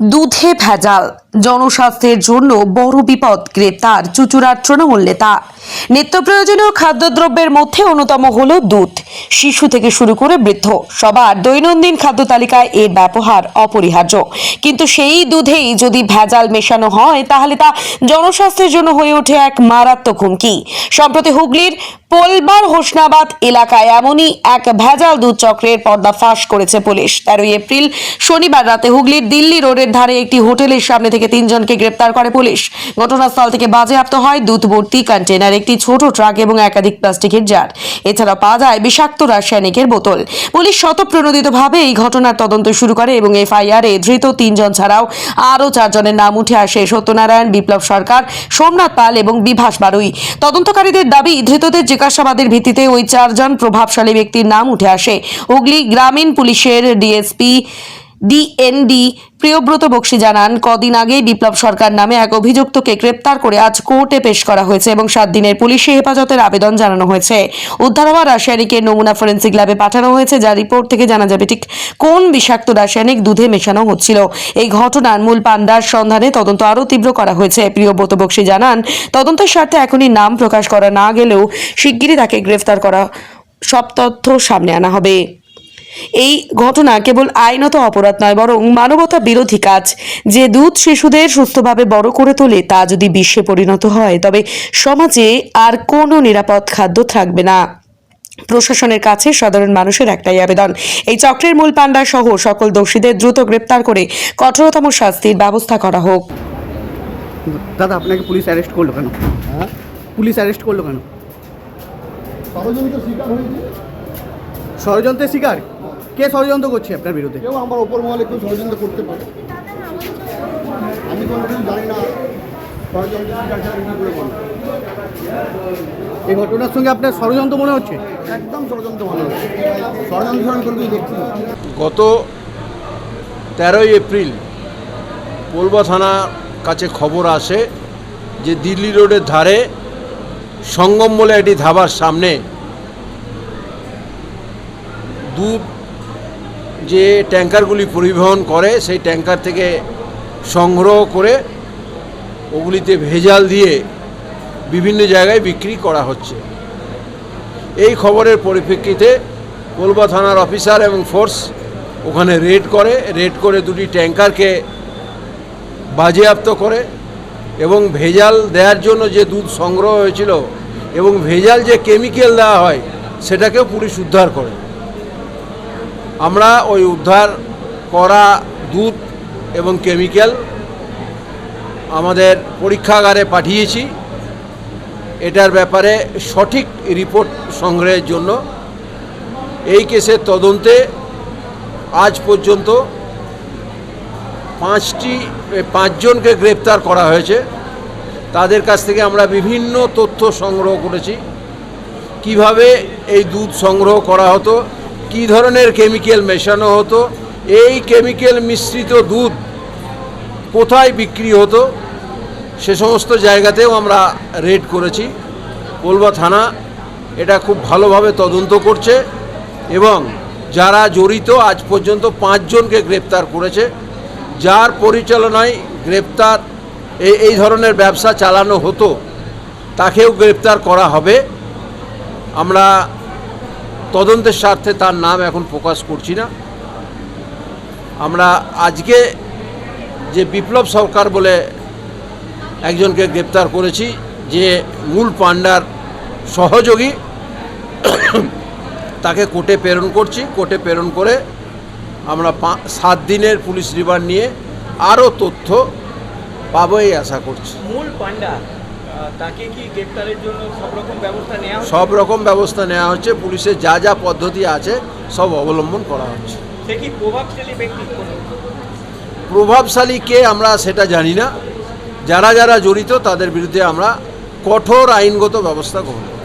দুধে ভেজাল। জনস্বাস্থ্যের জন্য বড় বিপদ গ্রেপ্তার চুচুড়ার তৃণমূল নেতা। নিত্য প্রয়োজনীয় খাদ্যদ্রব্যের মধ্যে অন্যতম হল দুধ। শিশু থেকে শুরু করে বৃদ্ধ, সবার দৈনন্দিন খাদ্য তালিকায় এর ব্যবহার অপরিহার্য। কিন্তু সেই দুধেই যদি ভেজাল মেশানো হয়, তাহলে তা জনস্বাস্থ্যের জন্য হয়ে ওঠে এক মারাত্মক হুমকি। সম্প্রতি হুগলির পোলবার হোসনাবাদ এলাকায় এমনই এক ভেজাল দুধ চক্রের পর্দা ফাঁস করেছে পুলিশ। তেরোই এপ্রিল শনিবার রাতে হুগলির দিল্লি রোডের ধারে একটি হোটেলের সামনে থেকে তিনজনকে গ্রেপ্তার করে পুলিশ। ঘটনাস্থল থেকে বাজেয়াপ্ত হয় দুধ ভর্তি কন্টেনার একটি ছোট ট্রাক এবং একাধিক প্লাস্টিকের জার। এছাড়া পাওয়া যায় বিষাক্ত রাসায়নিকের বোতল। পুলিশ শতপ্রণোদিতভাবে এই ঘটনার তদন্ত শুরু করে এবং এফআইআর এ ধৃত তিনজন ছাড়াও আরও চারজনের নাম উঠে আসে। সত্যনারায়ণ, বিপ্লব সরকার, সোমনাথ পাল এবং বিভাস বারুই। তদন্তকারীদের দাবি, ধৃতদের জিজ্ঞাসাবাদের ভিত্তিতে ওই চারজন প্রভাবশালী ব্যক্তির নাম উঠে আসে। হুগলি গ্রামীণ পুলিশের ডিএসপি ডিএনডি। প্রিয়ব্রত বক্সি জানান, কদিন আগেই বিপ্লব সরকার নামে এক অভিযুক্তকে গ্রেপ্তার করে আজ কোর্টে পেশ করা হয়েছে এবং সাত দিনের পুলিশি হেফাজতের আবেদন জানানো হয়েছে। উদ্ধার হওয়া রাসায়নিকের নমুনা ফরেন্সিক ল্যাবে পাঠানো হয়েছে, যা রিপোর্ট থেকে জানা যাবে ঠিক কোন বিষাক্ত রাসায়নিক দুধে মেশানো হচ্ছিল। এই ঘটনার মূল পান্ডার সন্ধানে তদন্ত আরও তীব্র করা হয়েছে। প্রিয়ব্রত বক্সি জানান, তদন্তের স্বার্থে এখনই নাম প্রকাশ করা না গেলেও শিগগিরই তাকে গ্রেফতার করা, সব তথ্য সামনে আনা হবে। এই ঘটনা কেবল আইনত অপরাধ নয় বরং মানবতা বিরোধী কাজ। যে দুধ শিশুদের সুস্থভাবে বড় করে তোলে তা যদি বিশ্বে পরিণত হয় তবে সমাজে আর কোনো নিরাপদ খাদ্য থাকবে না। প্রশাসনের কাছে সাধারণ মানুষের একটাই আবেদন। এই চক্রের মূল পাণ্ডা সহ সকল দোষীদের দ্রুত গ্রেপ্তার করে কঠোরতম শাস্তির ব্যবস্থা করা হোক। দাদা আপনাকে পুলিশ অ্যারেস্ট করল কেন? হ্যাঁ? পুলিশ অ্যারেস্ট করল কেন? ষড়যন্ত্র শিকার হয়েছে? ষড়যন্ত্রের শিকার? কে ষড়যন্ত্র করছে আপনার বিরুদ্ধে? কেউ আমার ওপর মহলে কেউ ষড়যন্ত্র করতে পারে। আমি কোনো কিছু জানি না এই ঘটনার সঙ্গে আপনার ষড়যন্ত্র মনে হচ্ছে? একদম ষড়যন্ত্র ভালো হচ্ছে। ষড়যন্ত্র কিছু দেখছি গত তেরোই এপ্রিল পোলবা থানার কাছে খবর আসে যে দিল্লি রোডের ধারে সঙ্গম বলে একটি ধাবার সামনে দুধ যে ট্যাঙ্কারগুলি পরিবহন করে, সেই ট্যাঙ্কার থেকে সংগ্রহ করে ওগুলিতে ভেজাল দিয়ে বিভিন্ন জায়গায় বিক্রি করা হচ্ছে। এই খবরের পরিপ্রেক্ষিতে কোলবা থানার অফিসার এবং ফোর্স ওখানে রেড করে রেড করে দুটি ট্যাঙ্কারকে বাজেয়াপ্ত করে এবং ভেজাল দেওয়ার জন্য যে দুধ সংগ্রহ হয়েছিল এবং ভেজাল যে কেমিক্যাল দেওয়া হয়, সেটাকেও পুলিশ উদ্ধার করে। আমরা ওই উদ্ধার করা দুধ এবং কেমিক্যাল আমাদের পরীক্ষাগারে পাঠিয়েছি। এটার ব্যাপারে সঠিক রিপোর্ট সংগ্রহের জন্য। এই কেসের তদন্তে আজ পর্যন্ত পাঁচটি, পাঁচজনকে গ্রেপ্তার করা হয়েছে। তাদের কাছ থেকে আমরা বিভিন্ন তথ্য সংগ্রহ করেছি। কীভাবে এই দুধ সংগ্রহ করা হতো কী ধরনের কেমিক্যাল মেশানো হতো? এই কেমিক্যাল মিশ্রিত দুধ কোথায় বিক্রি হতো? সে সমস্ত জায়গাতেও আমরা রেড করেছি। কোলবা থানা এটা খুব ভালোভাবে তদন্ত করছে এবং যারা জড়িত আজ পর্যন্ত পাঁচজনকে গ্রেপ্তার করেছে, যার পরিচালনায় গ্রেপ্তার এই এই ধরনের ব্যবসা চালানো হতো, তাকেও গ্রেপ্তার করা হবে। আমরা তদন্তের স্বার্থে তার নাম এখন প্রকাশ করছি না। আমরা আজকে যে বিপ্লব সরকার বলে একজনকে গ্রেপ্তার করেছি যে মূল পাণ্ডার সহযোগী তাকে কোর্টে প্রেরণ করছি। কোর্টে প্রেরণ করে আমরা সাত দিনের পুলিশ রিমান্ড নিয়ে আরও তথ্য পাবো এই আশা করছি। মূল আহ, তাকে কি গ্রেপ্তারের জন্য সব রকম ব্যবস্থা নেওয়া হচ্ছে? সব রকম ব্যবস্থা নেওয়া হচ্ছে। পুলিশের যা যা পদ্ধতি আছে সব অবলম্বন করা হচ্ছে। সে কি প্রভাবশালী ব্যক্তি প্রভাবশালী কে আমরা সেটা জানি না। যারা যারা জড়িত তাদের বিরুদ্ধে আমরা কঠোর আইনগত ব্যবস্থা গ্রহণ করব।